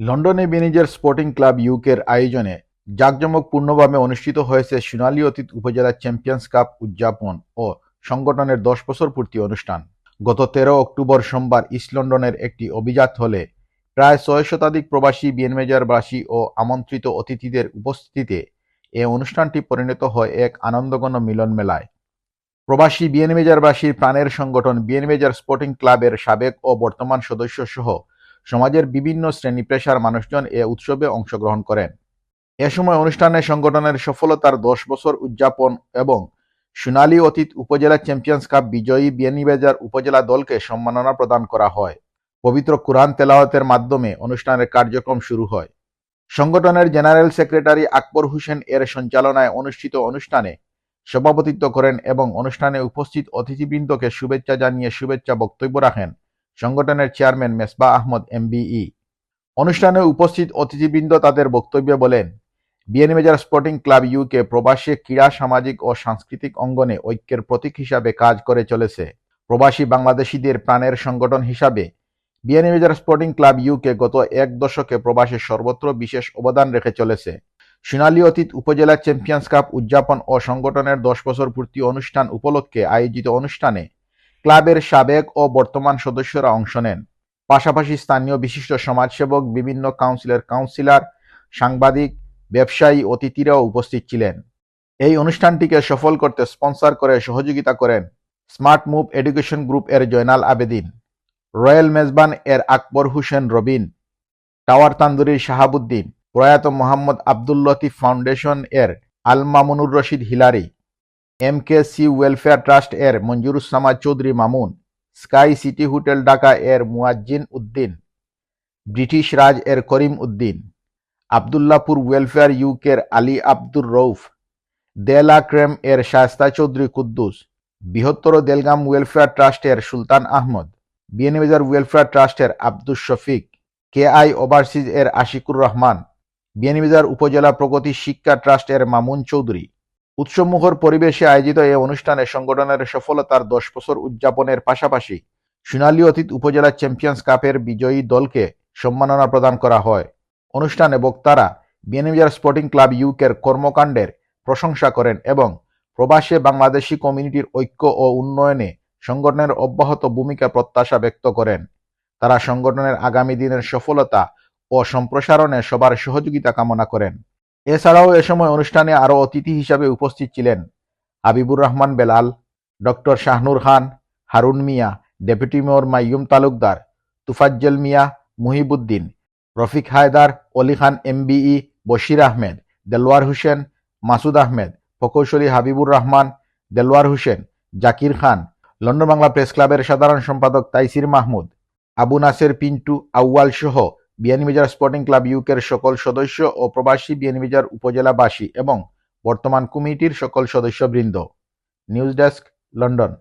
লন্ডনে বেনিজের sporting club ইউকের আয়োজনে জাঁকজমকপূর্ণভাবে অনুষ্ঠিত হয়েছে সোনালী অতীত উপজেলা চ্যাম্পিয়ন্স কাপ উদযাপন ও সংগঠনের দশ বছর পূর্তি অনুষ্ঠান। গত তেরো অক্টোবর সোমবার ইস্ট লন্ডনের একটি অভিজাত হলে প্রায় ছয় শতাধিক প্রবাসী বিয়েনমেজারবাসী ও আমন্ত্রিত অতিথিদের উপস্থিতিতে এ অনুষ্ঠানটি পরিণত হয় এক আনন্দগণ মিলন মেলায়। প্রবাসী বিয়েনমেজারবাসীর প্রাণের সংগঠন বিয়েনমেজার স্পোর্টিং ক্লাবের সাবেক ও বর্তমান সদস্য সহ সমাজের বিভিন্ন শ্রেণি পেশার মানুষজন এ উৎসবে অংশগ্রহণ করেন। এ সময় অনুষ্ঠানে সংগঠনের সফলতার দশ বছর উদযাপন এবং সোনালী অতীত উপজেলা চ্যাম্পিয়ন্স কাপ বিজয়ী বিয়ানীবাজার উপজেলা দলকে সম্মাননা প্রদান করা হয়। পবিত্র কুরআন তেলাওয়াতের মাধ্যমে অনুষ্ঠানের কার্যক্রম শুরু হয়। সংগঠনের জেনারেল সেক্রেটারি আকবর হোসেন এর সঞ্চালনায় অনুষ্ঠিত অনুষ্ঠানে সভাপতিত্ব করেন এবং অনুষ্ঠানে উপস্থিত অতিথিবৃন্দকে শুভেচ্ছা জানিয়ে শুভেচ্ছা বক্তব্য রাখেন। সংগঠনের চেয়ারম্যান মেসবা আহমদ এমবিই। অনুষ্ঠানে উপস্থিত অতিথিবৃন্দ তাদের বক্তব্যে বলেন বিএনমেজার স্পোর্টিং ক্লাব ইউকে প্রবাসী ক্রীড়া, সামাজিক ও সাংস্কৃতিক অঙ্গনে ঐক্যের প্রতীক হিসাবে কাজ করে চলেছে। প্রবাসী বাংলাদেশিদের প্রাণের সংগঠন হিসাবে বিএনমেজার স্পোর্টিং ক্লাব ইউকে গত এক দশকে প্রবাসে সর্বত্র বিশেষ অবদান রেখে চলেছে। সোনালী অতীত উপজেলা চ্যাম্পিয়ন্স কাপ উদযাপন ও সংগঠনের দশ বছর পূর্তি অনুষ্ঠান উপলক্ষে আয়োজিত অনুষ্ঠানে ক্লাবের সাবেক ও বর্তমান সদস্যরা অংশ নেন। পাশাপাশি স্থানীয় বিশিষ্ট সমাজসেবক, বিভিন্ন কাউন্সিলের কাউন্সিলর, সাংবাদিক, ব্যবসায়ী, অতিথিরাও উপস্থিত ছিলেন। এই অনুষ্ঠানটিকে সফল করতে স্পন্সর করে সহযোগিতা করেন স্মার্ট মুভ এডুকেশন গ্রুপ এর জয়নাল আবেদিন, রয়্যাল মেজবান এর আকবর হুসেন রবিন, টাওয়ার তান্দুরির শাহাবুদ্দিন, প্রয়াত মোহাম্মদ আব্দুল লতিফ ফাউন্ডেশন এর Al Mamunur Rashid Hillary M K C welfare trust এর Monjuruzzaman Chowdhury Mamun Sky City hotel Dhaka এর মুয়াজ্জিন উদ্দিন ব্রিটিশ রাজ এর করিম উদ্দিন, আবদুল্লাপুর ওয়েলফেয়ার ইউকের আলী আব্দুর রৌফ দেলা ক্রেম এর শায়স্তা চৌধুরী কুদ্দুস, বৃহত্তর দেলগাম ওয়েলফেয়ার ট্রাস্টের সুলতান আহমদ বিএনবাজার ওয়েলফেয়ার ট্রাস্টের Abdus Shafiq K I overseas এর আশিকুর রহমান বিএনবাজার উপজেলা প্রগতি শিক্ষা ট্রাস্টের মামুন চৌধুরী। উৎসবমুখর পরিবেশে আয়োজিত এই অনুষ্ঠানে সংগঠনের সফলতার দশ বছর উদযাপনের পাশাপাশি সোনালী অতীত উপজেলা চ্যাম্পিয়ন্স কাপের বিজয়ী দলকে সম্মাননা প্রদান করা হয়। অনুষ্ঠানে বক্তারা বিএনবিআর স্পোর্টিং ক্লাব ইউকের কর্মকাণ্ডের প্রশংসা করেন এবং প্রবাসে বাংলাদেশি কমিউনিটির ঐক্য ও উন্নয়নে সংগঠনের অব্যাহত ভূমিকা প্রত্যাশা ব্যক্ত করেন। তারা সংগঠনের আগামী দিনের সফলতা ও সম্প্রসারণে সবার সহযোগিতা কামনা করেন। এছাড়াও এ সময় অনুষ্ঠানে আরও অতিথি হিসাবে উপস্থিত ছিলেন Habibur Rahman Belal, doctor Shahnur Khan, Harun Mia, deputy mayor Maiyum Talukdar, Tofazzal Mia, Muhibuddin, Rafiq Haider, Oli Khan MBE, Bashir Ahmed Delwar Hossain, Masud Ahmed প্রকৌশলী হাবিবুর রহমান দেলোয়ার হোসেন, জাকির খান, লন্ডন বাংলা প্রেস ক্লাবের সাধারণ সম্পাদক তাইসির মাহমুদ, আবু নাসের পিন্টু আউয়াল সহ বিয়ানীবাজার স্পোর্টিং ক্লাব ইউকের সকল সদস্য ও প্রবাসী বিয়ানীবাজার উপজেলাবাসী এবং বর্তমান কমিটির সকল সদস্যবৃন্দ। News desk, London.